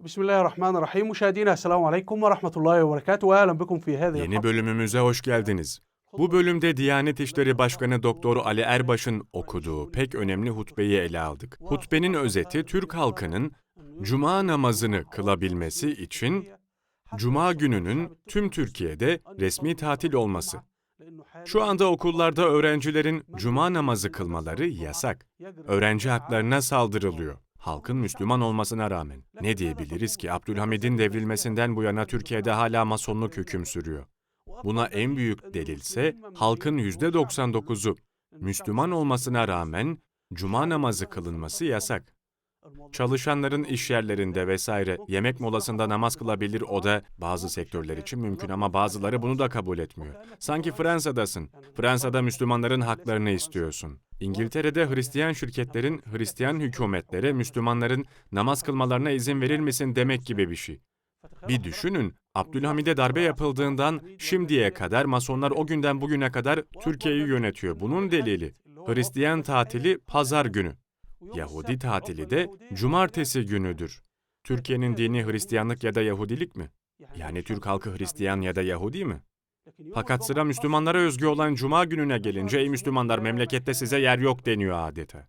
بسم الله الرحمن الرحيم مشاهدينا السلام عليكم ورحمة الله وبركاته وأهلا بكم في هذه Yeni الحلقة bölümümüze hoş geldiniz. Bu bölümde Diyanet İşleri Başkanı Doktor Ali Erbaş'ın okuduğu pek önemli hutbeyi ele aldık. Hutbenin özeti Türk halkının cuma namazını kılabilmesi için cuma gününün tüm Türkiye'de resmi tatil olması. Şu anda okullarda öğrencilerin cuma namazı kılmaları yasak. Öğrenci haklarına saldırılıyor. Halkın Müslüman olmasına rağmen. Ne diyebiliriz ki Abdülhamid'in devrilmesinden bu yana Türkiye'de hala masonluk hüküm sürüyor. Buna en büyük delilse halkın %99'u Müslüman olmasına rağmen cuma namazı kılınması yasak. Çalışanların iş yerlerinde vesaire yemek molasında namaz kılabilir o da bazı sektörler için mümkün ama bazıları bunu da kabul etmiyor. Sanki Fransa'dasın. Fransa'da Müslümanların haklarını istiyorsun. İngiltere'de Hristiyan şirketlerin Hristiyan hükümetlere Müslümanların namaz kılmalarına izin verir misin demek gibi bir şey. Bir düşünün, Abdülhamid'e darbe yapıldığından şimdiye kadar Masonlar o günden bugüne kadar Türkiye'yi yönetiyor. Bunun delili Hristiyan tatili pazar günü. Yahudi tatili de cumartesi günüdür. Türkiye'nin dini Hristiyanlık ya da Yahudilik mi? Yani Türk halkı Hristiyan ya da Yahudi mi? Fakat sıra Müslümanlara özgü olan Cuma gününe gelince ey Müslümanlar memlekette size yer yok deniyor adeta.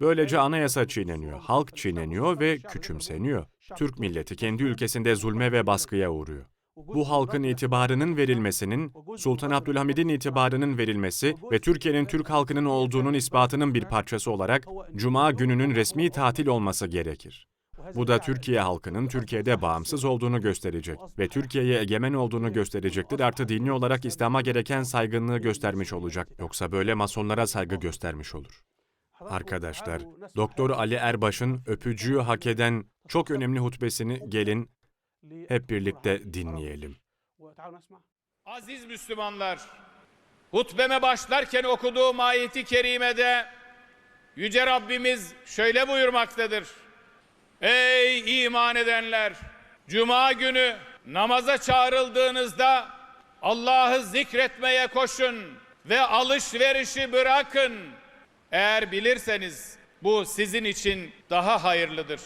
Böylece anayasa çiğneniyor, halk çiğneniyor ve küçümseniyor. Türk milleti kendi ülkesinde zulme ve baskıya uğruyor. Bu halkın itibarının verilmesinin, Sultan Abdülhamid'in itibarının verilmesi ve Türkiye'nin Türk halkının olduğunun ispatının bir parçası olarak Cuma gününün resmi tatil olması gerekir. Bu da Türkiye halkının Türkiye'de bağımsız olduğunu gösterecek ve Türkiye'ye egemen olduğunu gösterecektir. Artı dini olarak İslam'a gereken saygınlığı göstermiş olacak. Yoksa böyle masonlara saygı göstermiş olur. Arkadaşlar, Doktor Ali Erbaş'ın öpücüğü hak eden çok önemli hutbesini gelin hep birlikte dinleyelim. Aziz Müslümanlar, hutbeme başlarken okuduğum ayeti kerimede Yüce Rabbimiz şöyle buyurmaktadır. Ey iman edenler! Cuma günü namaza çağrıldığınızda Allah'ı zikretmeye koşun ve alışverişi bırakın. Eğer bilirseniz bu sizin için daha hayırlıdır.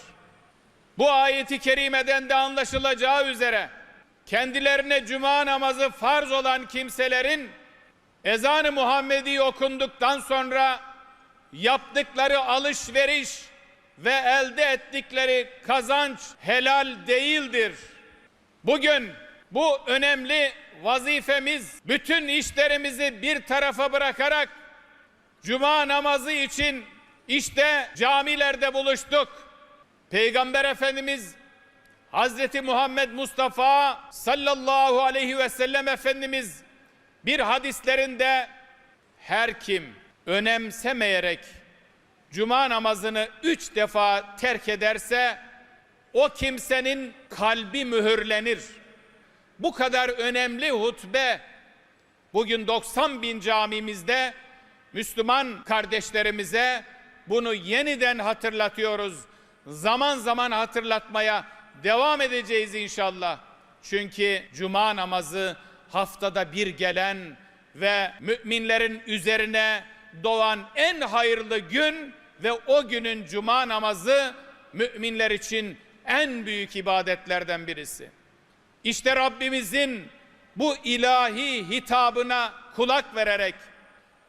Bu ayeti kerimeden de anlaşılacağı üzere kendilerine cuma namazı farz olan kimselerin ezan-ı Muhammedi okunduktan sonra yaptıkları alışveriş ve elde ettikleri kazanç helal değildir. Bugün bu önemli vazifemiz bütün işlerimizi bir tarafa bırakarak cuma namazı için işte camilerde buluştuk. Peygamber Efendimiz Hazreti Muhammed Mustafa sallallahu aleyhi ve sellem Efendimiz bir hadislerinde her kim önemsemeyerek cuma namazını üç defa terk ederse o kimsenin kalbi mühürlenir. Bu kadar önemli hutbe bugün 90 bin camimizde Müslüman kardeşlerimize bunu yeniden hatırlatıyoruz. Zaman zaman hatırlatmaya devam edeceğiz inşallah. Çünkü cuma namazı haftada bir gelen ve müminlerin üzerine doğan en hayırlı gün ve o günün cuma namazı müminler için en büyük ibadetlerden birisi. İşte Rabbimizin bu ilahi hitabına kulak vererek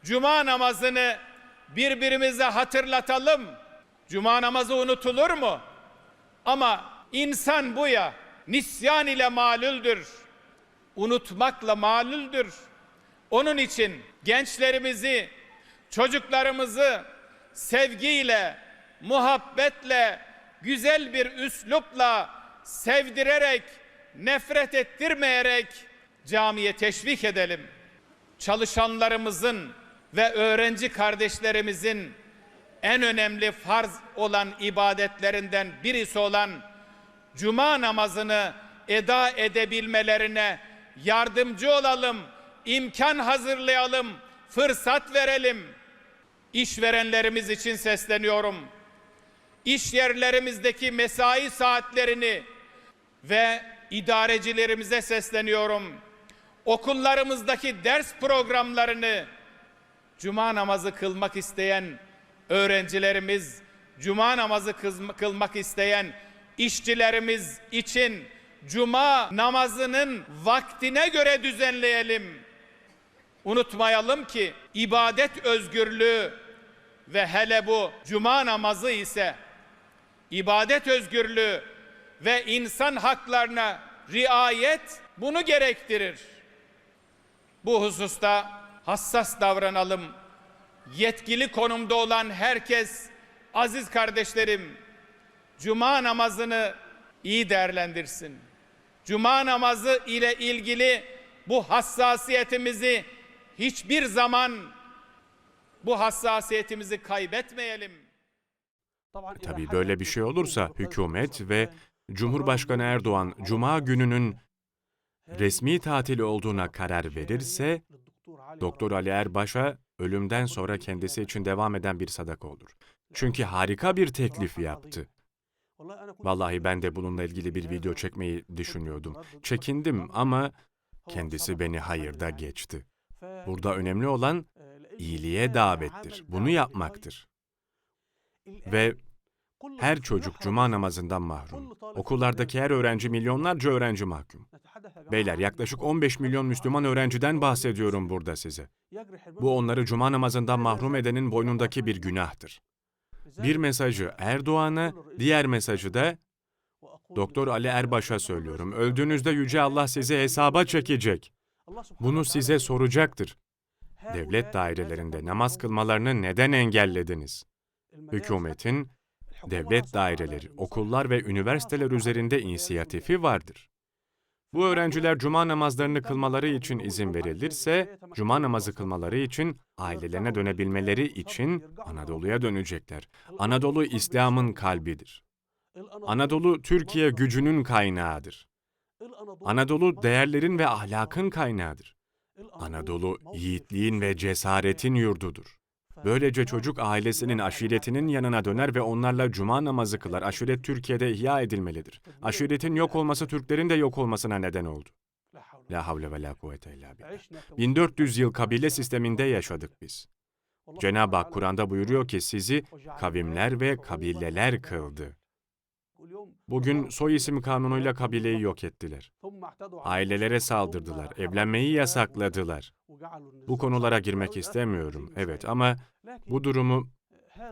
cuma namazını birbirimize hatırlatalım. Cuma namazı unutulur mu? Ama insan bu ya nisyan ile malüldür. Unutmakla malüldür. Onun için gençlerimizi, çocuklarımızı sevgiyle, muhabbetle, güzel bir üslupla sevdirerek, nefret ettirmeyerek camiye teşvik edelim. Çalışanlarımızın ve öğrenci kardeşlerimizin en önemli farz olan ibadetlerinden birisi olan cuma namazını eda edebilmelerine yardımcı olalım, imkan hazırlayalım, fırsat verelim. İşverenlerimiz için sesleniyorum. İş yerlerimizdeki mesai saatlerini ve idarecilerimize sesleniyorum. Okullarımızdaki ders programlarını cuma namazı kılmak isteyen öğrencilerimiz, cuma namazı kılmak isteyen işçilerimiz için cuma namazının vaktine göre düzenleyelim. Unutmayalım ki ibadet özgürlüğü ve hele bu cuma namazı ise ibadet özgürlüğü ve insan haklarına riayet bunu gerektirir. Bu hususta hassas davranalım. Yetkili konumda olan herkes, aziz kardeşlerim, cuma namazını iyi değerlendirsin. Cuma namazı ile ilgili bu hassasiyetimizi hiçbir zaman bu hassasiyetimizi kaybetmeyelim. Tabii böyle bir şey olursa hükümet ve Cumhurbaşkanı Erdoğan Cuma gününün resmi tatil olduğuna karar verirse, Doktor Ali Erbaş'a ölümden sonra kendisi için devam eden bir sadaka olur. Çünkü harika bir teklif yaptı. Vallahi ben de bununla ilgili bir video çekmeyi düşünüyordum. Çekindim ama kendisi beni hayırda geçti. Burada önemli olan iyiliğe davettir. Bunu yapmaktır. Ve her çocuk cuma namazından mahrum. Okullardaki her öğrenci milyonlarca öğrenci mahkum. Beyler yaklaşık 15 milyon Müslüman öğrenciden bahsediyorum burada size. Bu onları cuma namazından mahrum edenin boynundaki bir günahtır. Bir mesajı Erdoğan'a, diğer mesajı da Doktor Ali Erbaş'a söylüyorum. Öldüğünüzde Yüce Allah sizi hesaba çekecek. Bunu size soracaktır. Devlet dairelerinde namaz kılmalarını neden engellediniz? Hükümetin devlet daireleri, okullar ve üniversiteler üzerinde inisiyatifi vardır. Bu öğrenciler cuma namazlarını kılmaları için izin verilirse, cuma namazı kılmaları için ailelerine dönebilmeleri için Anadolu'ya dönecekler. Anadolu İslam'ın kalbidir. Anadolu Türkiye gücünün kaynağıdır. Anadolu değerlerin ve ahlakın kaynağıdır. Anadolu yiğitliğin ve cesaretin yurdudur. Böylece çocuk ailesinin, aşiretinin yanına döner ve onlarla cuma namazı kılar. Aşiret Türkiye'de ihya edilmelidir. Aşiretin yok olması Türklerin de yok olmasına neden oldu. La havle ve la kuvvete illa billah. 1400 yıl kabile sisteminde yaşadık biz. Cenab-ı Hak Kur'an'da buyuruyor ki sizi kavimler ve kabileler kıldı. Bugün soy isim kanunuyla kabileyi yok ettiler. Ailelere saldırdılar, evlenmeyi yasakladılar. Bu konulara girmek istemiyorum, evet ama bu durumu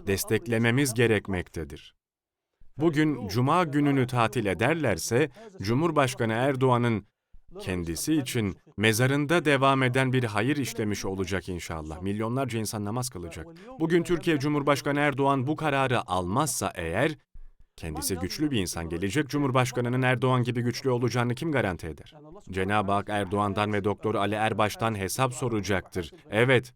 desteklememiz gerekmektedir. Bugün Cuma gününü tatil ederlerse, Cumhurbaşkanı Erdoğan'ın kendisi için mezarında devam eden bir hayır işlemiş olacak inşallah. Milyonlarca insan namaz kılacak. Bugün Türkiye Cumhurbaşkanı Erdoğan bu kararı almazsa eğer, kendisi güçlü bir insan gelecek Cumhurbaşkanı'nın Erdoğan gibi güçlü olacağını kim garanti eder? Cenab-ı Hak Erdoğan'dan ve Doktor Ali Erbaş'tan hesap soracaktır. Evet.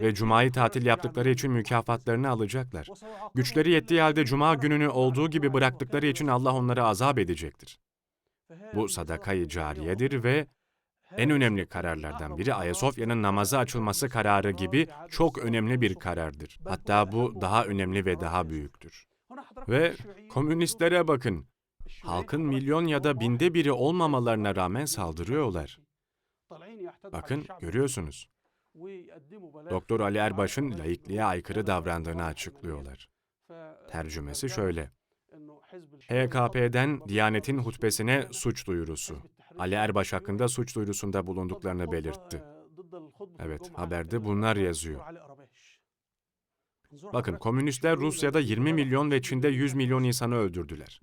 Ve Cuma'yı tatil yaptıkları için mükafatlarını alacaklar. Güçleri yettiği halde Cuma gününü olduğu gibi bıraktıkları için Allah onları azap edecektir. Bu sadakayı cariyedir ve en önemli kararlardan biri Ayasofya'nın namaza açılması kararı gibi çok önemli bir karardır. Hatta bu daha önemli ve daha büyüktür. Ve komünistlere bakın. Halkın milyon ya da binde biri olmamalarına rağmen saldırıyorlar. Bakın görüyorsunuz. Doktor Ali Erbaş'ın laikliğe aykırı davrandığını açıklıyorlar. Tercümesi şöyle. HKP'den Diyanet'in hutbesine suç duyurusu. Ali Erbaş hakkında suç duyurusunda bulunduklarını belirtti. Evet, haberde bunlar yazıyor. Bakın komünistler Rusya'da 20 milyon ve Çin'de 100 milyon insanı öldürdüler.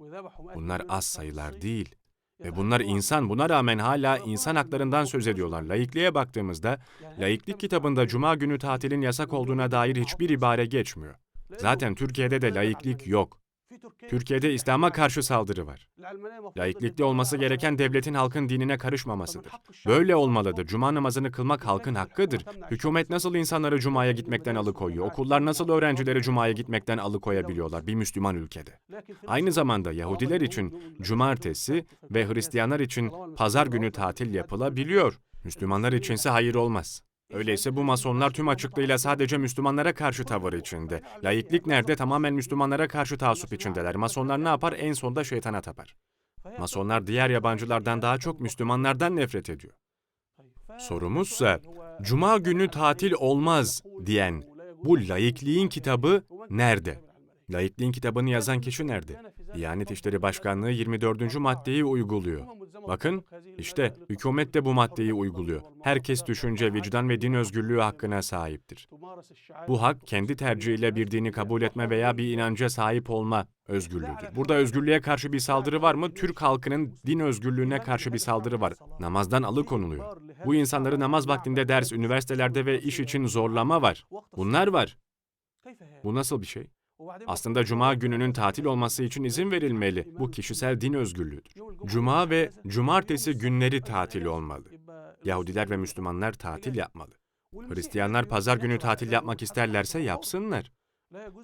Bunlar az sayılar değil. Ve bunlar insan, buna rağmen hala insan haklarından söz ediyorlar. Laikliğe baktığımızda, laiklik kitabında cuma günü tatilin yasak olduğuna dair hiçbir ibare geçmiyor. Zaten Türkiye'de de laiklik yok. Türkiye'de İslam'a karşı saldırı var. Laiklikte olması gereken devletin halkın dinine karışmamasıdır. Böyle olmalıdır. Cuma namazını kılmak halkın hakkıdır. Hükümet nasıl insanları cumaya gitmekten alıkoyuyor? Okullar nasıl öğrencileri cumaya gitmekten alıkoyabiliyorlar bir Müslüman ülkede? Aynı zamanda Yahudiler için cumartesi ve Hristiyanlar için pazar günü tatil yapılabiliyor. Müslümanlar içinse hayır olmaz. Öyleyse bu masonlar tüm açıklığıyla sadece Müslümanlara karşı tavır içinde. Laiklik nerede? Tamamen Müslümanlara karşı taassup içindeler. Masonlar ne yapar? En sonda şeytana tapar. Masonlar diğer yabancılardan daha çok Müslümanlardan nefret ediyor. Sorumuzsa, Cuma günü tatil olmaz diyen bu laikliğin kitabı nerede? Laikliğin kitabını yazan kişi nerede? Diyanet İşleri Başkanlığı 24. maddeyi uyguluyor. Bakın, işte hükümet de bu maddeyi uyguluyor. Herkes düşünce, vicdan ve din özgürlüğü hakkına sahiptir. Bu hak kendi tercihiyle bir dini kabul etme veya bir inanca sahip olma özgürlüğüdür. Burada özgürlüğe karşı bir saldırı var mı? Türk halkının din özgürlüğüne karşı bir saldırı var. Namazdan alıkonuluyor. Bu insanları namaz vaktinde ders, üniversitelerde ve iş için zorlama var. Bunlar var. Bu nasıl bir şey? Aslında cuma gününün tatil olması için izin verilmeli. Bu kişisel din özgürlüğüdür. Cuma ve cumartesi günleri tatil olmalı. Yahudiler ve Müslümanlar tatil yapmalı. Hristiyanlar pazar günü tatil yapmak isterlerse yapsınlar.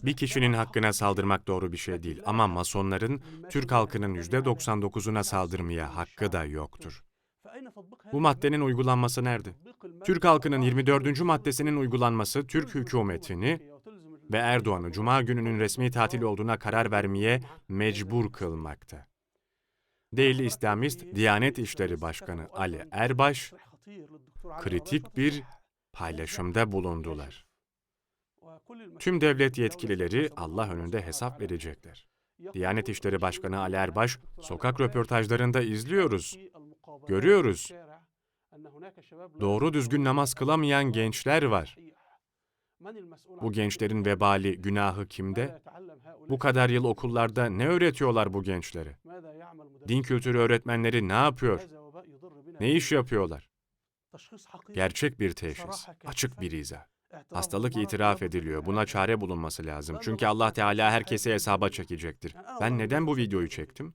Bir kişinin hakkına saldırmak doğru bir şey değil ama masonların Türk halkının %99'una saldırmaya hakkı da yoktur. Bu maddenin uygulanması nerede? Türk halkının 24. maddesinin uygulanması Türk hükümetini ve Erdoğan'ı Cuma gününün resmi tatil olduğuna karar vermeye mecbur kılmakta. Değerli İslamist Diyanet İşleri Başkanı Ali Erbaş, kritik bir paylaşımda bulundular. Tüm devlet yetkilileri Allah önünde hesap verecekler. Diyanet İşleri Başkanı Ali Erbaş, sokak röportajlarında izliyoruz, görüyoruz. Doğru düzgün namaz kılamayan gençler var. Bu gençlerin vebali, günahı kimde? Bu kadar yıl okullarda ne öğretiyorlar bu gençlere? Din kültürü öğretmenleri ne yapıyor? Ne iş yapıyorlar? Gerçek bir teşhis, açık bir izah. Hastalık itiraf ediliyor. Buna çare bulunması lazım. Çünkü Allah Teala herkese hesaba çekecektir. Ben neden bu videoyu çektim?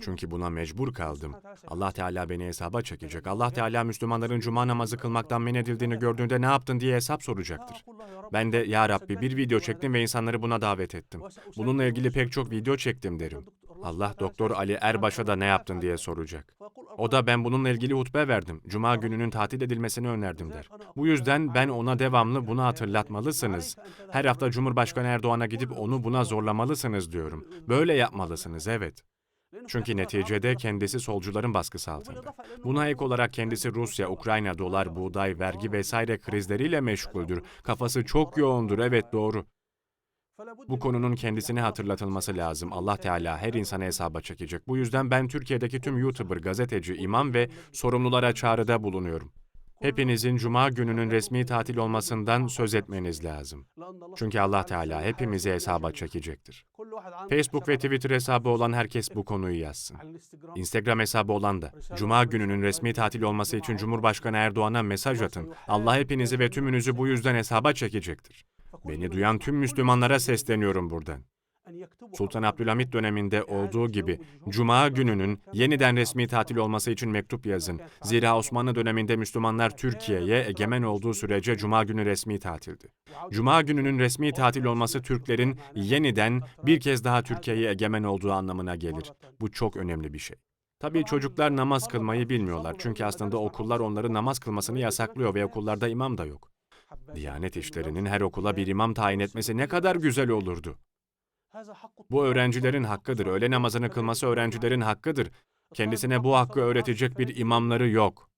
Çünkü buna mecbur kaldım. Allah Teala beni hesaba çekecek. Allah Teala Müslümanların cuma namazı kılmaktan men edildiğini gördüğünde ne yaptın diye hesap soracaktır. Ben de ya Rabbi bir video çektim ve insanları buna davet ettim. Bununla ilgili pek çok video çektim derim. Allah Doktor Ali Erbaş'a da ne yaptın diye soracak. O da ben bununla ilgili hutbe verdim. Cuma gününün tatil edilmesini önerdim der. Bu yüzden ben ona devamlı bunu hatırlatmalısınız. Her hafta Cumhurbaşkanı Erdoğan'a gidip onu buna zorlamalısınız diyorum. Böyle yapmalısınız evet. Çünkü neticede kendisi solcuların baskısı altında. Buna ek olarak kendisi Rusya, Ukrayna, dolar, buğday, vergi vesaire krizleriyle meşguldür. Kafası çok yoğundur, evet doğru. Bu konunun kendisine hatırlatılması lazım. Allah Teala her insana hesaba çekecek. Bu yüzden ben Türkiye'deki tüm YouTuber, gazeteci, imam ve sorumlulara çağrıda bulunuyorum. Hepinizin cuma gününün resmi tatil olmasından söz etmeniz lazım. Çünkü Allah Teala hepimizi hesaba çekecektir. Facebook ve Twitter hesabı olan herkes bu konuyu yazsın. Instagram hesabı olan da Cuma gününün resmi tatil olması için Cumhurbaşkanı Erdoğan'a mesaj atın. Allah hepinizi ve tümünüzü bu yüzden hesaba çekecektir. Beni duyan tüm Müslümanlara sesleniyorum buradan. Sultan Abdülhamit döneminde olduğu gibi Cuma gününün yeniden resmi tatil olması için mektup yazın. Zira Osmanlı döneminde Müslümanlar Türkiye'ye egemen olduğu sürece Cuma günü resmi tatildi. Cuma gününün resmi tatil olması Türklerin yeniden bir kez daha Türkiye'ye egemen olduğu anlamına gelir. Bu çok önemli bir şey. Tabii çocuklar namaz kılmayı bilmiyorlar çünkü aslında okullar onların namaz kılmasını yasaklıyor ve okullarda imam da yok. Diyanet işlerinin her okula bir imam tayin etmesi ne kadar güzel olurdu. Bu öğrencilerin hakkıdır. Öğle namazını kılması öğrencilerin hakkıdır. Kendisine bu hakkı öğretecek bir imamları yok.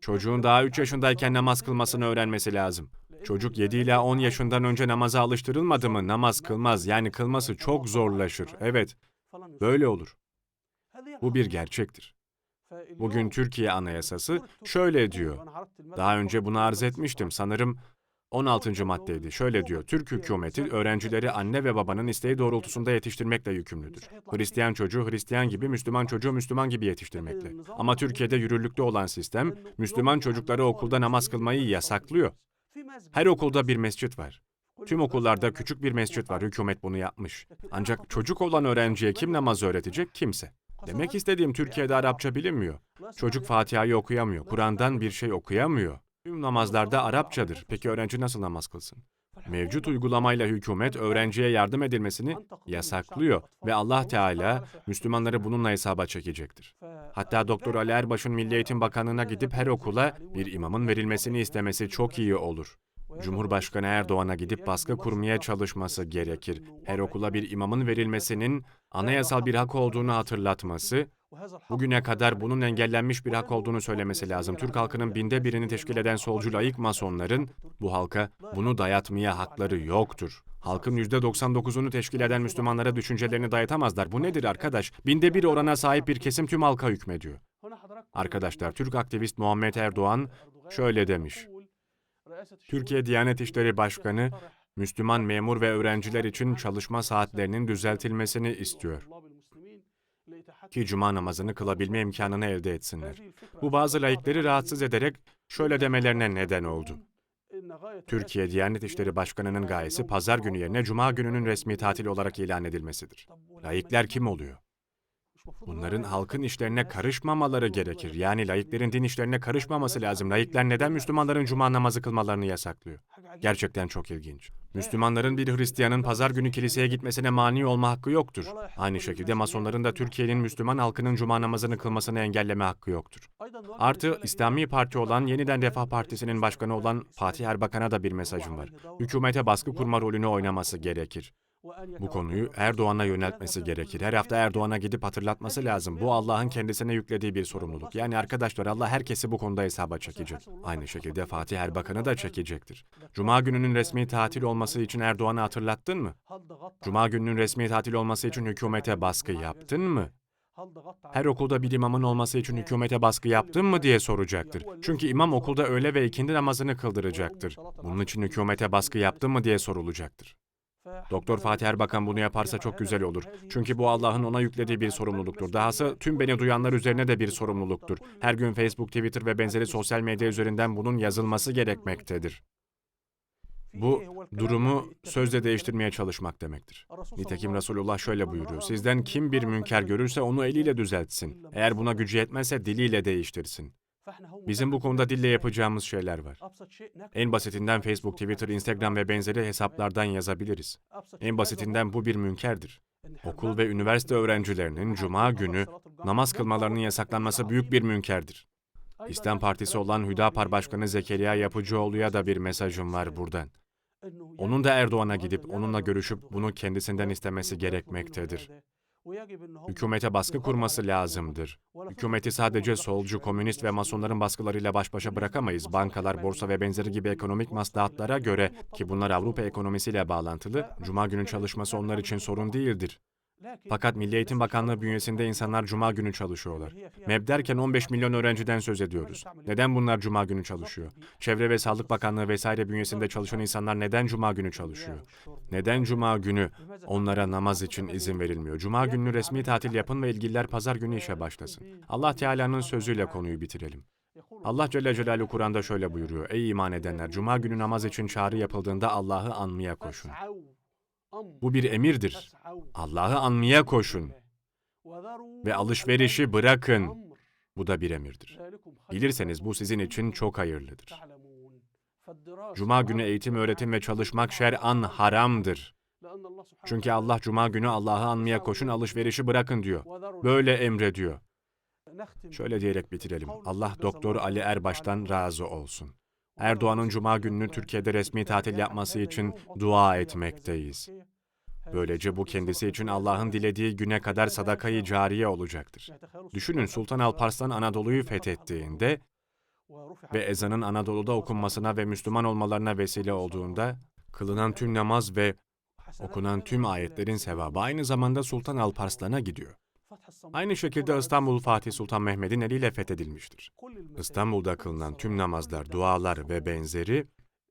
Çocuğun daha 3 yaşındayken namaz kılmasını öğrenmesi lazım. Çocuk 7 ila 10 yaşından önce namaza alıştırılmadı mı namaz kılmaz. Yani kılması çok zorlaşır. Evet, böyle olur. Bu bir gerçektir. Bugün Türkiye Anayasası şöyle diyor. Daha önce bunu arz etmiştim. Sanırım 16. maddeydi. Şöyle diyor. Türk hükümeti öğrencileri anne ve babanın isteği doğrultusunda yetiştirmekle yükümlüdür. Hristiyan çocuğu Hristiyan gibi, Müslüman çocuğu Müslüman gibi yetiştirmekle. Ama Türkiye'de yürürlükte olan sistem Müslüman çocukları okulda namaz kılmayı yasaklıyor. Her okulda bir mescit var. Tüm okullarda küçük bir mescit var. Hükümet bunu yapmış. Ancak çocuk olan öğrenciye kim namaz öğretecek? Kimse. Demek istediğim Türkiye'de Arapça bilinmiyor. Çocuk Fatiha'yı okuyamıyor. Kur'an'dan bir şey okuyamıyor. Tüm namazlarda Arapçadır. Peki öğrenci nasıl namaz kılsın? Mevcut uygulamayla hükümet öğrenciye yardım edilmesini yasaklıyor ve Allah Teala Müslümanları bununla hesaba çekecektir. Hatta Doktor Ali Erbaş'ın Milli Eğitim Bakanlığı'na gidip her okula bir imamın verilmesini istemesi çok iyi olur. Cumhurbaşkanı Erdoğan'a gidip baskı kurmaya çalışması gerekir. Her okula bir imamın verilmesinin anayasal bir hak olduğunu hatırlatması, bugüne kadar bunun engellenmiş bir hak olduğunu söylemesi lazım. Türk halkının binde birini teşkil eden solcu layık masonların bu halka bunu dayatmaya hakları yoktur. Halkın %99'unu teşkil eden Müslümanlara düşüncelerini dayatamazlar. Bu nedir arkadaş? Binde bir orana sahip bir kesim tüm halka hükmediyor. Arkadaşlar, Türk aktivist Muhammed Erdoğan şöyle demiş. Türkiye Diyanet İşleri Başkanı, Müslüman memur ve öğrenciler için çalışma saatlerinin düzeltilmesini istiyor. Ki cuma namazını kılabilme imkanını elde etsinler. Bu bazı laikleri rahatsız ederek şöyle demelerine neden oldu. Türkiye Diyanet İşleri Başkanı'nın gayesi pazar günü yerine cuma gününün resmi tatil olarak ilan edilmesidir. Laikler kim oluyor? Bunların halkın işlerine karışmamaları gerekir. Yani laiklerin din işlerine karışmaması lazım. Laikler neden Müslümanların cuma namazı kılmalarını yasaklıyor? Gerçekten çok ilginç. Müslümanların bir Hristiyanın pazar günü kiliseye gitmesine mani olma hakkı yoktur. Aynı şekilde Masonların da Türkiye'nin Müslüman halkının cuma namazını kılmasını engelleme hakkı yoktur. Artı İslami Parti olan Yeniden Refah Partisi'nin başkanı olan Fatih Erbakan'a da bir mesajım var. Hükümete baskı kurma rolünü oynaması gerekir. Bu konuyu Erdoğan'a yöneltmesi gerekir. Her hafta Erdoğan'a gidip hatırlatması lazım. Bu Allah'ın kendisine yüklediği bir sorumluluk. Yani arkadaşlar Allah herkesi bu konuda hesaba çekecek. Aynı şekilde Fatih Erbakan'ı da çekecektir. Cuma gününün resmi tatil olması için Erdoğan'ı hatırlattın mı? Cuma gününün resmi tatil olması için hükümete baskı yaptın mı? Her okulda bir imamın olması için hükümete baskı yaptın mı diye soracaktır. Çünkü imam okulda öğle ve ikindi namazını kıldıracaktır. Bunun için hükümete baskı yaptın mı diye sorulacaktır. Doktor Fatih Erbakan bunu yaparsa çok güzel olur. Çünkü bu Allah'ın ona yüklediği bir sorumluluktur. Dahası tüm beni duyanlar üzerine de bir sorumluluktur. Her gün Facebook, Twitter ve benzeri sosyal medya üzerinden bunun yazılması gerekmektedir. Bu durumu sözle değiştirmeye çalışmak demektir. Nitekim Resulullah şöyle buyuruyor. Sizden kim bir münker görürse onu eliyle düzeltsin. Eğer buna gücü yetmezse diliyle değiştirsin. Bizim bu konuda dille yapacağımız şeyler var. En basitinden Facebook, Twitter, Instagram ve benzeri hesaplardan yazabiliriz. En basitinden bu bir münkerdir. Okul ve üniversite öğrencilerinin cuma günü namaz kılmalarının yasaklanması büyük bir münkerdir. İslam Partisi olan Hüdapar Başkanı Zekeriya Yapıcıoğlu'ya da bir mesajım var buradan. Onun da Erdoğan'a gidip onunla görüşüp bunu kendisinden istemesi gerekmektedir. Hükümete baskı kurması lazımdır. Hükümeti sadece solcu, komünist ve masonların baskılarıyla baş başa bırakamayız. Bankalar, borsa ve benzeri gibi ekonomik maslahatlara göre ki bunlar Avrupa ekonomisiyle bağlantılı, cuma günü çalışması onlar için sorun değildir. Fakat Milli Eğitim Bakanlığı bünyesinde insanlar cuma günü çalışıyorlar. MEB derken 15 milyon öğrenciden söz ediyoruz. Neden bunlar cuma günü çalışıyor? Çevre ve Sağlık Bakanlığı vesaire bünyesinde çalışan insanlar neden cuma günü çalışıyor? Neden cuma günü onlara namaz için izin verilmiyor? Cuma gününü resmi tatil yapın ve ilgililer pazar günü işe başlasın. Allah Teala'nın sözüyle konuyu bitirelim. Allah Celle Celaluhu Kur'an'da şöyle buyuruyor. Ey iman edenler! Cuma günü namaz için çağrı yapıldığında Allah'ı anmaya koşun. Bu bir emirdir. Allah'ı anmaya koşun ve alışverişi bırakın. Bu da bir emirdir. Bilirseniz bu sizin için çok hayırlıdır. Cuma günü eğitim, öğretim ve çalışmak şer'an haramdır. Çünkü Allah Cuma günü Allah'ı anmaya koşun, alışverişi bırakın diyor. Böyle emrediyor. Şöyle diyerek bitirelim. Allah Doktor Ali Erbaş'tan razı olsun. Erdoğan'ın Cuma gününü Türkiye'de resmi tatil yapması için dua etmekteyiz. Böylece bu kendisi için Allah'ın dilediği güne kadar sadakayı cariye olacaktır. Düşünün Sultan Alparslan Anadolu'yu fethettiğinde ve ezanın Anadolu'da okunmasına ve Müslüman olmalarına vesile olduğunda kılınan tüm namaz ve okunan tüm ayetlerin sevabı aynı zamanda Sultan Alparslan'a gidiyor. Aynı şekilde İstanbul Fatih Sultan Mehmet'in eliyle fethedilmiştir. İstanbul'da kılınan tüm namazlar, dualar ve benzeri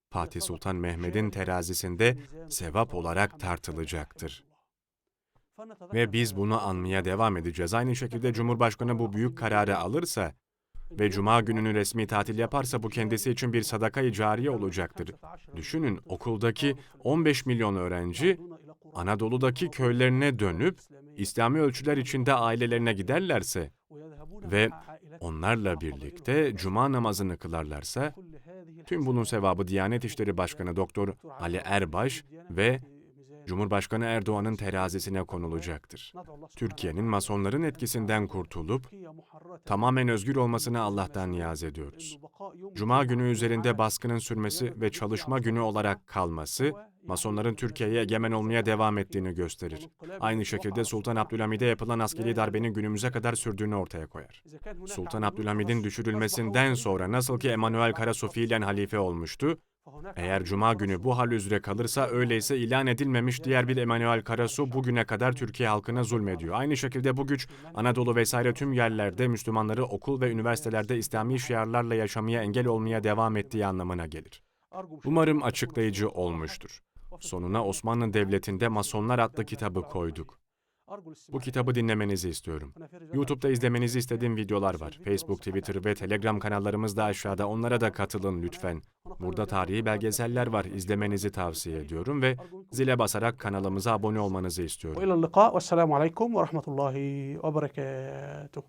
Fatih Sultan Mehmet'in terazisinde sevap olarak tartılacaktır. Ve biz bunu anmaya devam edeceğiz. Aynı şekilde Cumhurbaşkanı bu büyük kararı alırsa ve Cuma gününü resmi tatil yaparsa bu kendisi için bir sadaka-i cariye olacaktır. Düşünün okuldaki 15 milyon öğrenci Anadolu'daki köylerine dönüp İslami ölçüler içinde ailelerine giderlerse ve onlarla birlikte cuma namazını kılarlarsa tüm bunun sevabı Diyanet İşleri Başkanı Doktor Ali Erbaş ve Cumhurbaşkanı Erdoğan'ın terazisine konulacaktır. Türkiye'nin masonların etkisinden kurtulup tamamen özgür olmasını Allah'tan niyaz ediyoruz. Cuma günü üzerinde baskının sürmesi ve çalışma günü olarak kalması, masonların Türkiye'ye egemen olmaya devam ettiğini gösterir. Aynı şekilde Sultan Abdülhamid'e yapılan askeri darbenin günümüze kadar sürdüğünü ortaya koyar. Sultan Abdülhamid'in düşürülmesinden sonra nasıl ki Emanuel Kara fiilen halife olmuştu, Eğer cuma günü bu hal üzere kalırsa öyleyse ilan edilmemiş diğer bir Emanuel Karasu bugüne kadar Türkiye halkına zulmediyor. Aynı şekilde bu güç Anadolu vesaire tüm yerlerde Müslümanları okul ve üniversitelerde İslami şiarlarla yaşamaya engel olmaya devam ettiği anlamına gelir. Umarım açıklayıcı olmuştur. Sonuna Osmanlı Devleti'nde Masonlar adlı kitabı koyduk. Bu kitabı dinlemenizi istiyorum. YouTube'da izlemenizi istediğim videolar var. Facebook, Twitter ve Telegram kanallarımız da aşağıda. Onlara da katılın lütfen. Burada tarihi belgeseller var. İzlemenizi tavsiye ediyorum ve zile basarak kanalımıza abone olmanızı istiyorum. Ve rahmetullahi ve berekatuhu.